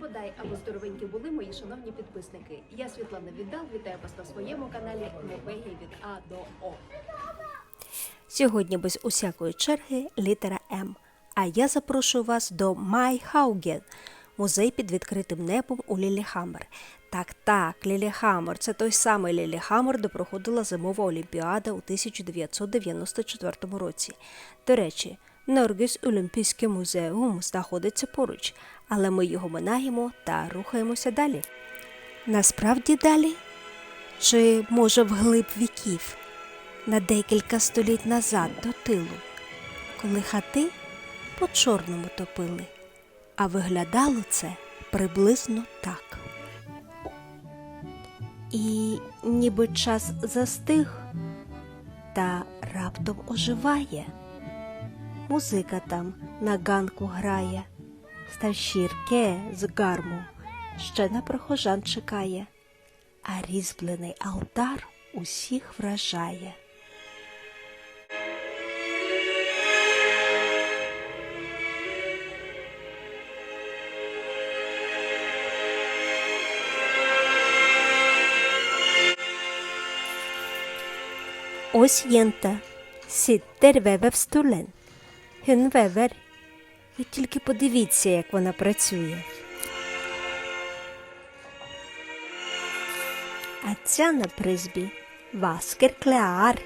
бодай, аби здоровенькі були мої шановні підписники. Я Світлана Віддал, вітаю вас на своєму каналі Норвегія від А до О. Сьогодні без усякої черги літера М. А я запрошую вас до Майхауген, музей під відкритим небом у Ліліхаммер. Так, так, Ліліхаммер – це той самий Ліліхаммер, де проходила зимова олімпіада у 1994 році. До речі, Норгес Олімпійський музеум знаходиться поруч, але ми його минаємо та рухаємося далі. Насправді далі? Чи може вглиб віків? на декілька століть назад до тилу, коли хати по чорному топили, а виглядало це приблизно так. І ніби час застиг, та раптом оживає. Музика там на ганку грає, старшірке з гарму ще на прохожан чекає, а різьблений алтар усіх вражає. Ось єнта sitter ved вевстулен. Hun вевер. Ви тільки подивіться, як вона працює. А ця на призбі васкер клеар.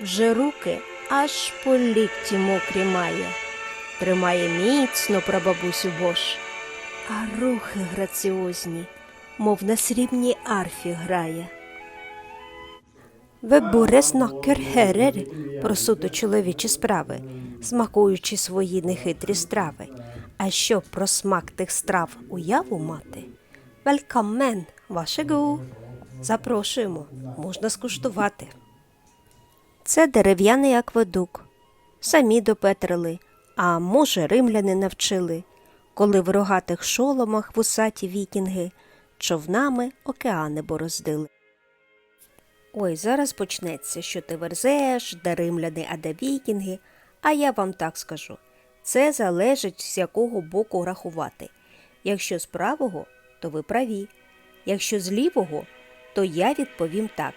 Вже руки аж по лікті мокрі має. Тримає міцно прабабусю Бош. А рухи граціозні, мов на срібній арфі грає. Вебуре снокер герер про суто чоловічі справи, смакуючи свої нехитрі страви. А щоб про смак тих страв уяву мати, велькамен, вашегу. Запрошуємо, можна скуштувати. Це дерев'яний акведук. Самі допетрили, а може, римляни навчили, коли в рогатих шоломах вусаті вікінги човнами океани бороздили. Ой, зараз почнеться, що ти верзеш, де римляни, а де вікінги. А я вам так скажу це залежить з якого боку рахувати. Якщо з правого, то ви праві. Якщо з лівого, то я відповім так: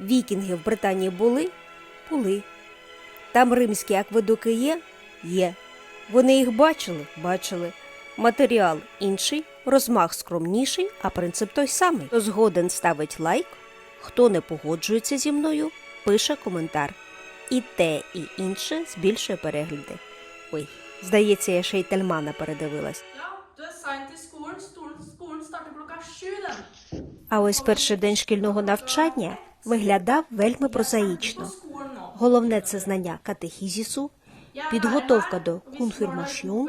вікінги в Британії були? Були. Там римські акведуки є? Є. Вони їх бачили? Бачили. Матеріал інший, розмах скромніший, а принцип той самий. Хто згоден ставить лайк, хто не погоджується зі мною, пише коментар. І те, і інше збільшує перегляди. Ой, здається, я ще й Тельмана передивилась. А ось перший день шкільного навчання виглядав вельми прозаїчно. Головне це знання катехізісу, підготовка до кунфірмашіон,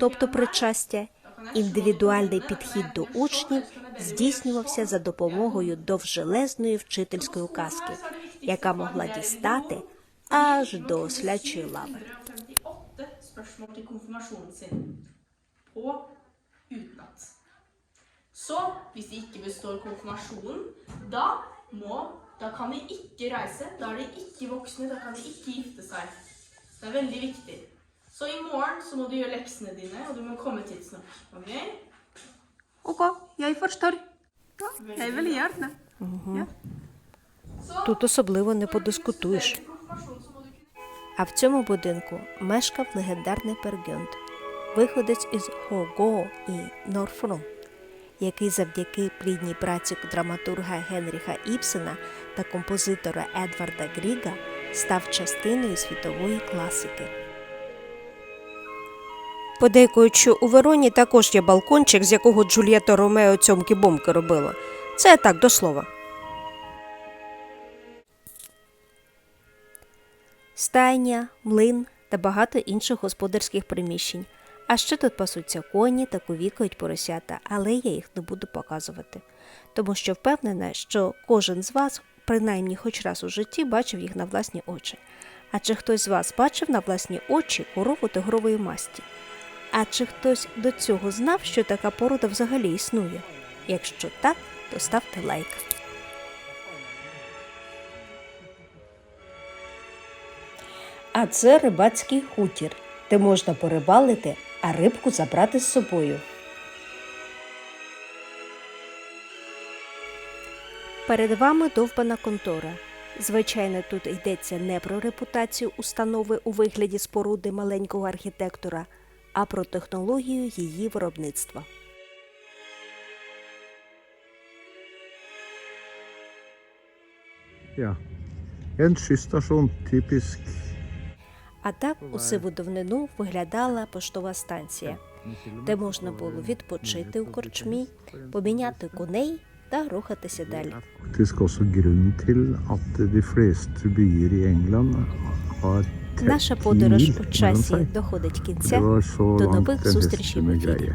тобто причастя, індивідуальний підхід до учнів здійснювався за допомогою довжелезної вчительської указки, яка могла дістати аж до ослячої лави. 158 spørsmål til konfirmasjonen sin på utenat. Så hvis de ikke består konfirmasjonen, da må da kan de ikke reise. Da er de ikke voksne, da kan de ikke gifte seg. Det er veldig viktig. Så i morgen så må du gjøre leksene dine, og du må komme tidsnok. Ok? Ok, jeg forstår. Ja, jeg vil gjøre det. Ja. Тут особливо не подискутуєш. А в цьому будинку мешкав легендарний Пергюнд, виходець із Хого і Норфрон, який завдяки плідній праці драматурга Генріха Іпсена та композитора Едварда Гріга став частиною світової класики. Подейкують, що у Вероні також є балкончик, з якого Джульєта Ромео цьомки бомки робила. Це так до слова. стайня, млин та багато інших господарських приміщень. А ще тут пасуться коні та ковікають поросята, але я їх не буду показувати, тому що впевнена, що кожен з вас, принаймні хоч раз у житті, бачив їх на власні очі. А чи хтось з вас бачив на власні очі корову тигрової масті? А чи хтось до цього знав, що така порода взагалі існує? Якщо так, то ставте лайк. А це рибацький хутір, де можна порибалити, а рибку забрати з собою. Перед вами довбана контора. Звичайно, тут йдеться не про репутацію установи у вигляді споруди маленького архітектора а про технологію її виробництва. Ja. En skysstasjon, typisk. А так у сиву давнину виглядала поштова станція, де можна було відпочити у корчмі, поміняти коней та рухатися далі. Faktisk også grunnen til at de fleste byer i England har tett Наша подорож у часі доходить кінця. До нових зустрічей в ефірі.